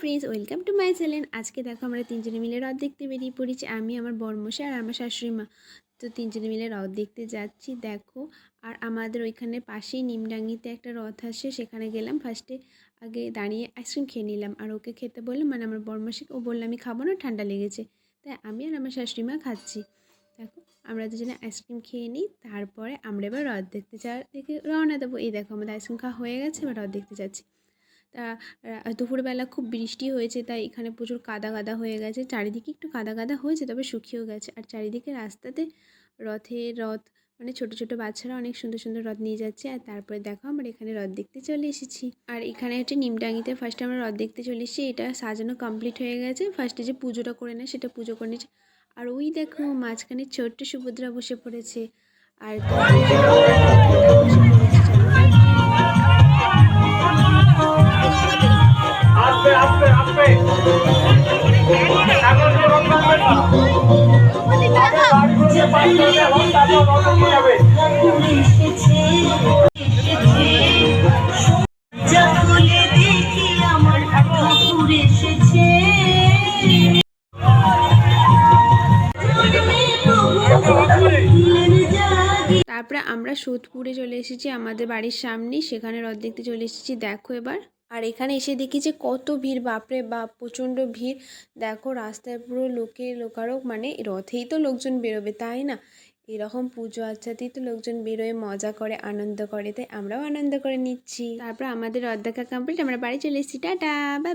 Friends, welcome to my channel. আজকে দেখো আমরা তিনজনে মিলে রথ দেখতে বেরিয়ে পড়েছি। আমি, আমার বর্মশা আর আমার শাশুড়ি মা। তো তিনজনে মিলে রথ দেখতে যাচ্ছি, দেখো। আর আমাদের ওইখানে পাশেই নিমডাঙ্গিতে একটা রথ আসে। সেখানে গেলাম ফার্স্টে আগে দাঁড়িয়ে আইসক্রিম খেয়ে নিলাম। আর ওকে খেতে বললাম মানে আমার বর্মশাইকে, ও বলল, আমি খাব না, ঠান্ডা লেগেছে। তাই আমি আর আমার শাশুড়ি মা খাচ্ছি। দেখো, আমরা দুজনে আইসক্রিম খেয়ে নিই। তারপরে আমরা এবার রথ দেখতে যা দেখে রওনা দেবো। এই দেখো, আমাদের আইসক্রিম খাওয়া হয়ে গেছে, এবার রথ দেখতে যাচ্ছি। তা দুপুরবেলা খুব বৃষ্টি হয়েছে, তাই এখানে প্রচুর কাদা কাদা হয়ে গেছে। চারিদিকে একটু কাদা কাদা হয়েছে, তবে শুকিয়েও গেছে। আর চারিদিকে রাস্তাতে রথের রথ মানে ছোট ছোট বাচ্চারা অনেক সুন্দর সুন্দর রথ নিয়ে যাচ্ছে। আর তারপরে দেখো, আমরা এখানে রথ দেখতে চলে এসেছি। আর এখানে হচ্ছে নিমডাঙ্গিতে ফার্স্টে আমরা রথ দেখতে চলে এসেছি। এটা সাজানো কমপ্লিট হয়ে গেছে। ফার্স্টে যে পুজোটা করে নেয়, সেটা পুজো করে নিচ্ছে। আর ওই দেখো, মাঝখানে ছোট্ট সুভদ্রা বসে পড়েছে। আর তারপর আমার সোদপুরে চলে এসেছি আমাদের বাড়ির সামনেই সেখানে রথ দেখতে চলে এসেছি। দেখো এবার। আর এখানে এসে দেখি যে কত ভিড়, বাপরে বাপ, প্রচণ্ড ভিড়। দেখো রাস্তায় পুরো লোকে, লোকারক মানে রথেই তো লোকজন বেরোবে, তাই না? এরকম পুজো আচ্ছাতেই তো লোকজন বেরোয়, মজা করে, আনন্দ করে, তাই আমরাও আনন্দ করে নিচ্ছি। তারপর আমাদের দেখা কমপ্লিট আমরা বাড়ি চলে এসেছি। টাটা বা